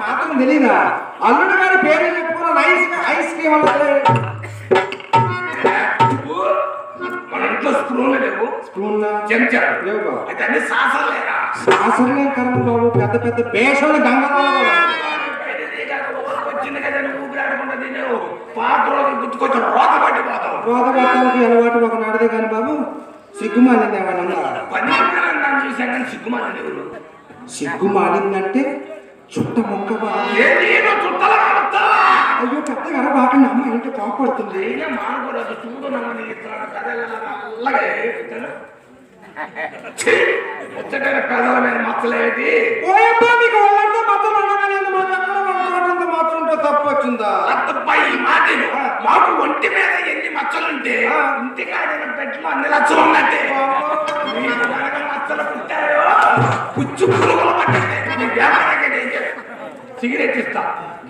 మాత్రం తెలీదా? అల్లుడు గారి పేరు చెప్పుకున్న ఐస్ ఐస్ క్రీమ్ మన ఇంట్లో స్పూన్లు లేవు. లేవు అయితే అన్ని సాసలు లేరా? సాసలే కర్మ బాబు పెద్ద పెద్ద పేషలు గంగలో వచ్చింది కదా ఊపిరాడకుండా తినేవు. పాత్రలోకి గుర్తుకొచ్చి రోత పట్టిపోతావు. రోత పట్టడానికి అలవాటు ఒక నాడదే కానీ బాబు సిగ్గుమాలింది ఏమైనా సిగ్గుమాలిందంటే చుట్ట మొక్క అయ్యో పెద్దగా బాగా అమ్మ ఏంటో కోపడుతుంది. ముచ్చటైన పెదల మీద మచ్చలేటి? ఓయబ్బా మీకు వాళ్ళంతా మచ్చలు ఉండగానే ఎందుకు మాకు ఎక్కడ ఒక చోటంతా మచ్చలు ఉంటే తప్పు వచ్చిందా విను. మాకు ఒంటి మీద ఎన్ని మచ్చలుంటే ఇంటికాడిన పెట్టులో అన్ని లచ్చలు ఉన్నట్టే. మచ్చలు పుట్టాయో పుచ్చు పురుగులు పట్టండి మీ వ్యాపారానికి ఏం చేయాలి? సిగరెట్ ఇస్తా.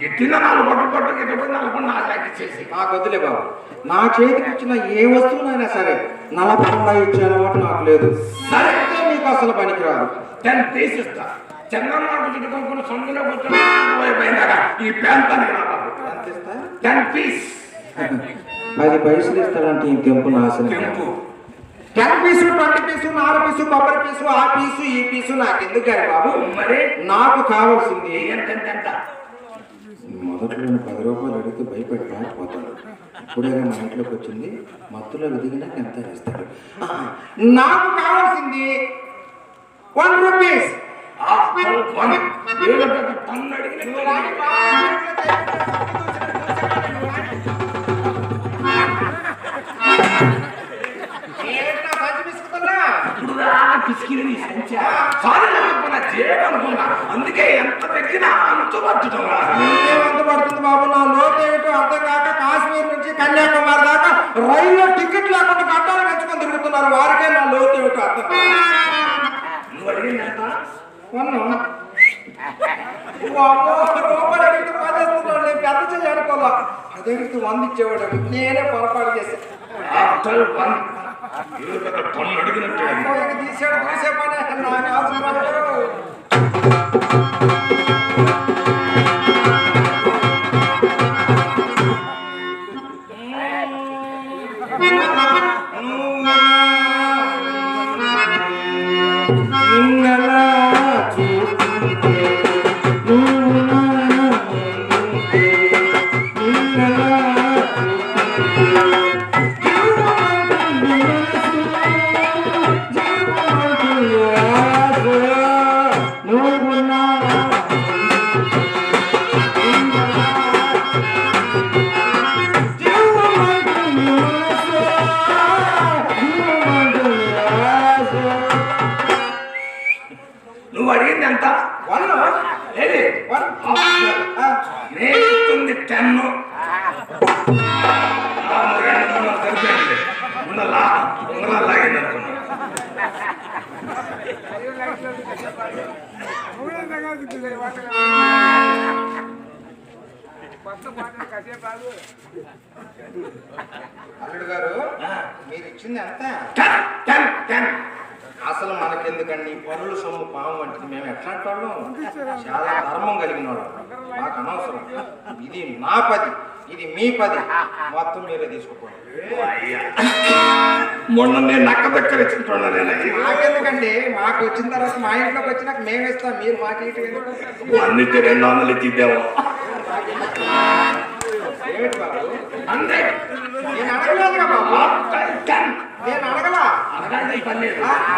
ఎట్టిన నాలుగు పట్టు పట్టు గిట్ట నాలుగు నాలుగు ఇచ్చేసి నాకు వద్దులే బాబు. నా చేతికి ఇచ్చిన ఏ వస్తువునైనా సరే నలపకుండా ఇచ్చే అలవాటు నాకు లేదు. సరే. మీకు అసలు పనికిరాదు. టెన్ పీస్ ఇస్తా చంద్రబాబు చుట్టుకొని సొంతలో కూర్చొని ఈ? టెన్ పీస్ పది పైసలు ఇస్తాడంటే ఈ నాశనం. తెంపు టెన్ పీసు ట్వంటీ పీసు నాలుగు పీసు కొబ్బరి పీసు ఆ పీసు ఈ పీసు నాకు ఎందుకు కానీ బాబు? మరి? నాకు కావాల్సింది. ఎంత? మొదట్లో నేను పది రూపాయలు అడిగితే భయపడి పారిపోతాడు ఇప్పుడైనా మా ఇంట్లోకి వచ్చింది మత్తులో వెదిగినాక ఎంత వేస్తాడు ఆహా, నాకు కావాల్సింది వన్ రూపీస్ టన్ను అడిగిన సంచా. అందుకే ఎంత తగ్గినా అంత పట్టుటం ఎంత పడుతుంది బాబు? నా లోటు ఏమిటో అర్థం కాక కాశ్మీర్ నుంచి కన్యాకుమారి దాకా రైల్లో టికెట్ లేకుండా కట్టాలు పెంచుకొని తిరుగుతున్నారు. వారికే నా లోటు ఏమిటో అర్థం వామ్మో, రూపాయలు పదేస్తున్నాడు నేను పెద్ద చెయ్యి అనుకోలా. అదే అడిగితే వంద ఇచ్చేవాడు నేనే పొరపాటు చేశాను తీసాడు చూసే పని. నాకు అవసరం సరిపోయింది ఉన్నలా ఉన్నలా లాగింది అనుకున్నా అల్లుడు గారు మీరు ఇచ్చింది ఎంత? అసలు మనకెందుకండి? పనులు సొమ్ము పాము వంటిది. మేము ఎట్లాంటి వాళ్ళం? చాలా ధర్మం కలిగిన వాళ్ళం. మాకు అనవసరం. ఇది నా పది. ఇది మీ పది. మొత్తం మీరే తీసుకోండి అయ్యా. మొన్న నేను నక్క దగ్గర మాకెందుకండి? మాకు వచ్చిన తర్వాత మా ఇంట్లోకి వచ్చినాక మేము ఇస్తాం మీరు మాకు ఇటు? అన్నిటి రెండు వందలు ఇచ్చిద్దాము ఏమిటి బాబు అంతే నేను అడగలేదుగా బాబు టెన్ నేను అడగలా అనగానే పని లేదు జంపు నాకన్నా వామ్మో, నా దేవుడు. రెండు వందలు వస్తాయి లక్కకు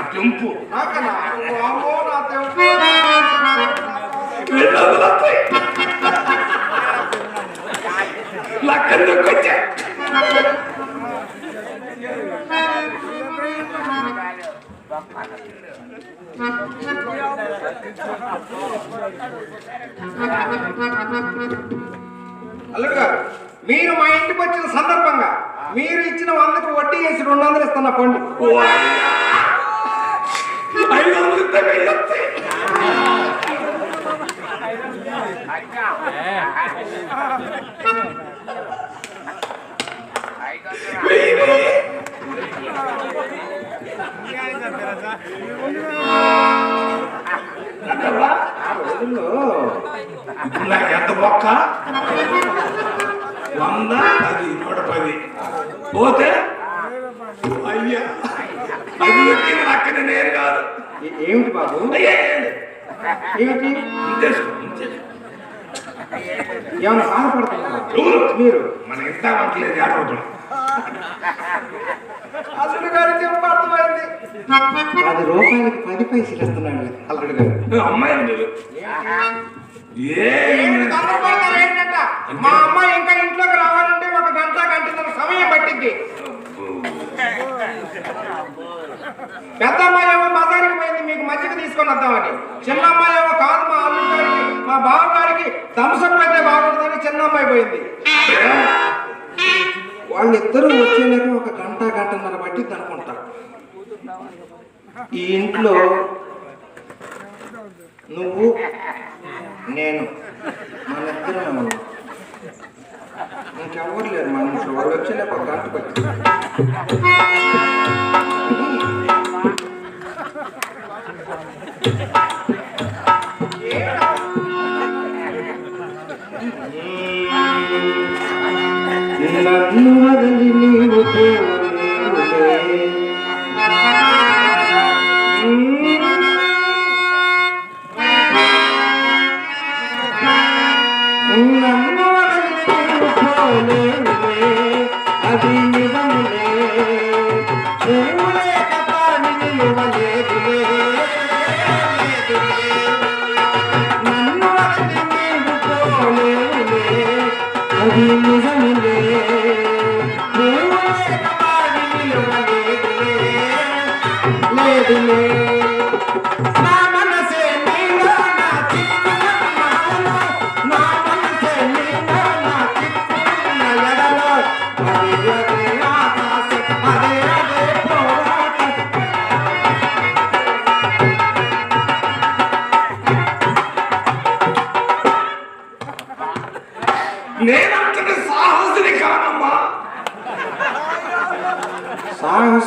వచ్చా అల్లుడు గారు మీరు మా ఇంటికి వచ్చిన సందర్భంగా మీరు ఇచ్చిన వందకు వడ్డీ వేసి రెండు వందలు ఇస్తున్నా పండు నాకు ఎంత మొక్క వంద పది నూట పది పోతే? అయ్యా. అది ఎక్కిన అక్కడ నేను కాదు. ఏమిటి బాబు? ఏమిటి. ఏమైనా బాధపడుతున్నారా? మీరు? మన ఇంత వంటలేదు ఏడవటం అల్లుడు గారు చెప్పు అర్థమైంది. పది రూపాయలకి పది పైసలు ఇస్తున్నాడు అల్లుడు గారు. అమ్మాయి మా అమ్మాయి ఇంకా ఇంట్లోకి రావాలంటే ఒక గంట గంటన్నర సమయం పట్టింది పెద్ద అమ్మాయి ఏమో పోయింది మీకు మజ్జిగ తీసుకొని వద్దామని. చిన్న అమ్మాయి ఏమో కాదు మా అల్లు గారికి మా బావ గారికి థమ్సప్ అయితే బాగుంటుందని చిన్న అమ్మాయి పోయింది. వాళ్ళిద్దరూ వచ్చేలాగా ఒక గంట గంటన్నర బట్టి తనుకుంటారు. ఈ ఇంట్లో నువ్వు నేను మన ఇంకెవరు లేరు మన ఇంట్లో. వాళ్ళు వచ్చేలాగా ఒక గంట పట్టింది Thank you. అది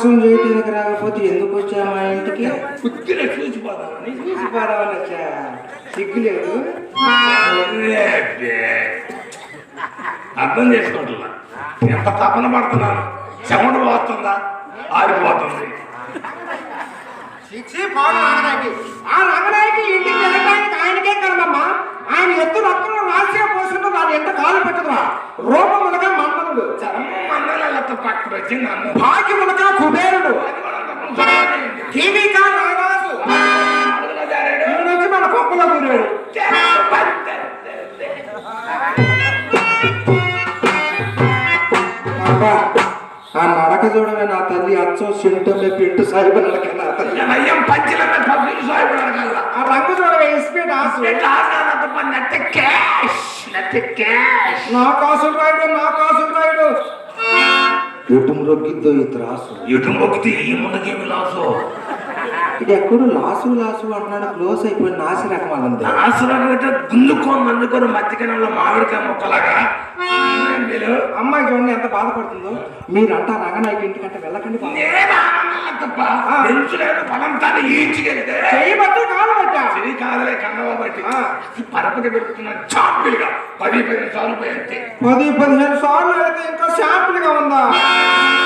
సాహసం చేయటానికి రాకపోతే ఎందుకు వచ్చా మా ఇంటికి? చూసిపోదామని చూసిపోదామని వచ్చా? సిగ్గులేదు లేదే. అర్థం చేసుకోవట్లా? ఎంత తపన పడుతున్నాను? చెమట పోతుందా? ఆరిపోతుంది. శిక్షి పాడు రంగనాయకి. ఆ రంగనాయకి ఇంటికి వెళ్ళడానికి ఆయనకే కర్మమ్మా. ఆయన ఎత్తు రక్తంలో రాసిగా పోస్తుంటే దాని ఎంత కాలు పెట్టదురా? రూపమునగా మన్మనుడు చర్మం పక్కన భాగ్యమునగా కుబేరుడు అది కూడా అంత ముందు టీవీకా రారాజు. నుంచి మన కొప్పులో దూరాడు అబ్బా ఆ నడక చూడమే నా తల్లి అచ్చం సింటమే పింటు సాహిబ నడక నా తల్లి. అయ్యం పంచిల పబ్లిక్ సాయిపోయాడు కదా ఆ రంగు చూడవే ఎస్పీ దాసు. నట్ట క్యాష్ నట్ట క్యాష్. నా కాసులు రాయుడు నా కాసులు రాయుడు. ఎటు రొగ్గిద్దో ఈ త్రాసు. ఇటు మొక్కితే ఈ ముందుకేమి లాసు. ఇది ఎక్కడో లాసు లాసు అంటున్నాడు. క్లోజ్ అయిపోయి నాసి రకం అన్నది గుంజుకొని అందుకొని మధ్యకనంలో మామిడికాయ మొక్కలాగా? అమ్మాయి చూడండి ఎంత బాధపడుతుందో. మీరంతా రంగనాయకి ఇంటికంటే వెళ్ళకండి బట్టి చెయ్యి కాదలే కన్నవ బట్టి. పెడుతున్న చాంపిల్గా పది పది సార్లు పోయి పది పదిహేను సార్లు వెళ్తే ఇంకా శాంపుల్గా ఉందా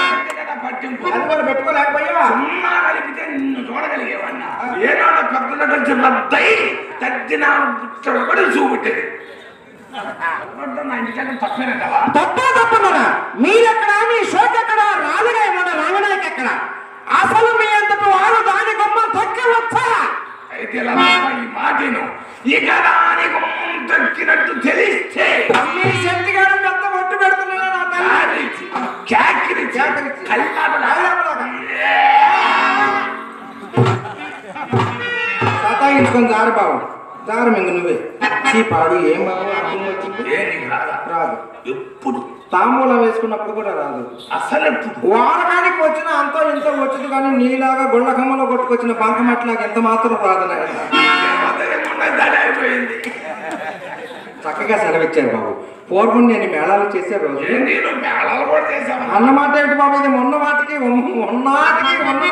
అంతే కదా పట్టింపు అది కూడా పెట్టుకోలేకపోయా సున్నా కలిపితే నిన్ను చూడగలిగేవాడినా ఏనాడు పెద్దనట్టు చిన్న దై తగ్గిన కూడా చూపెట్టేది తప్ప తప్పమరా మీరెక్కడ? మీ షోక్ ఎక్కడ? రాజుగా మన రంగనాయకి ఎక్కడ? అసలు మీ అంతటి వారు దాని గొమ్మ తొక్కవచ్చా అయితే ఇలా తప్ప ఈ మాటను ఇక దాని గుమ్మం తక్కినట్టు తెలిస్తే మీ శక్తి గారు పెద్ద ఒట్టు పెడుతున్నాడు నా తల్లి. సతాయించుకొని జారు బాబు జారు మింగ నువ్వే. చీ పాడు ఏం బాబు అర్థం వచ్చింది? ఏ నీకు రాదా? రాదు. ఎప్పుడు? తాంబూలం వేసుకున్నప్పుడు కూడా రాదు. అసలు వాడకానికి వచ్చిన అంతో ఇంతో వచ్చింది కానీ నీలాగా గుండకమ్మలో కొట్టుకొచ్చిన బంకమట్లాగా ఎంత మాత్రం రాదు చక్కగా సెలవిచ్చారు బాబు. పూర్వం నేను మేళాలు చేసే రోజు అన్నమాట ఏమిటి బాబు? ఇది మొన్న మాటకి ఉన్న- ఉన్నాటికి ఉన్న